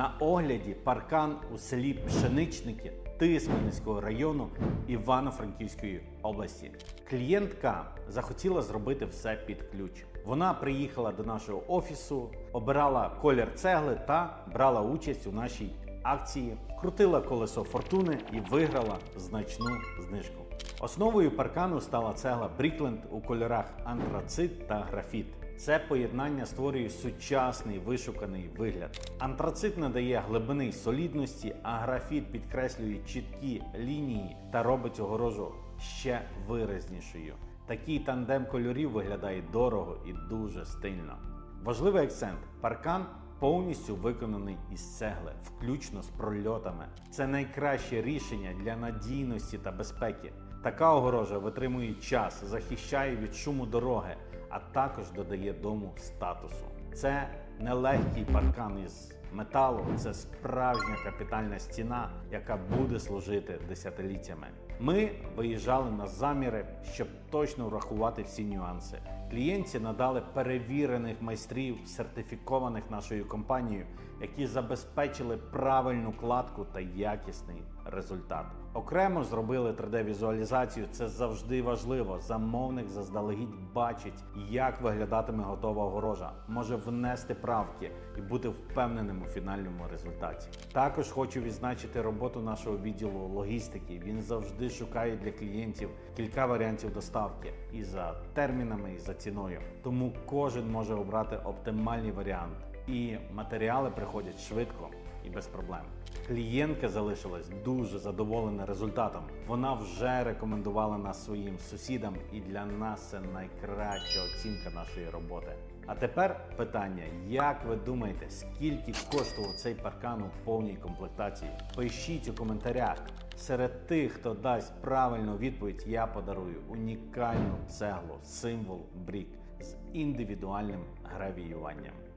На огляді паркан у селі Пшеничники Тисменницького району Івано-Франківської області. Клієнтка захотіла зробити все під ключ. Вона приїхала до нашого офісу, обирала колір цегли та брала участь у нашій акції, крутила колесо фортуни і виграла значну знижку. Основою паркану стала цегла Брікленд у кольорах антрацит та графіт. Це поєднання створює сучасний вишуканий вигляд. Антрацит надає глибини солідності, а графіт підкреслює чіткі лінії та робить огорожу ще виразнішою. Такий тандем кольорів виглядає дорого і дуже стильно. Важливий акцент паркан повністю виконаний із цегли, включно з прольотами. Це найкраще рішення для надійності та безпеки. Така огорожа витримує час, захищає від шуму дороги, а також додає дому статусу. Це не легкий паркан із металу, це справжня капітальна стіна, яка буде служити десятиліттями. Ми виїжджали на заміри, щоб точно врахувати всі нюанси. Клієнтці надали перевірених майстрів, сертифікованих нашою компанією, які забезпечили правильну кладку та якісний результат. Окремо зробили 3D-візуалізацію. Це завжди важливо. Замовник заздалегідь бачить, як виглядатиме готова огорожа, може внести правки і бути впевненим у фінальному результаті. Також хочу відзначити роботу нашого відділу логістики. Він завжди шукає для клієнтів кілька варіантів доставки і за термінами, і за ціною. Тому кожен може обрати оптимальний варіант, і матеріали приходять швидко і без проблем. Клієнтка залишилась дуже задоволена результатом. Вона вже рекомендувала нас своїм сусідам, і для нас це найкраща оцінка нашої роботи. А тепер питання: як ви думаєте, скільки коштував цей паркан у повній комплектації? Пишіть у коментарях. Серед тих, хто дасть правильну відповідь, я подарую унікальну цеглу, символ брік з індивідуальним гравіюванням.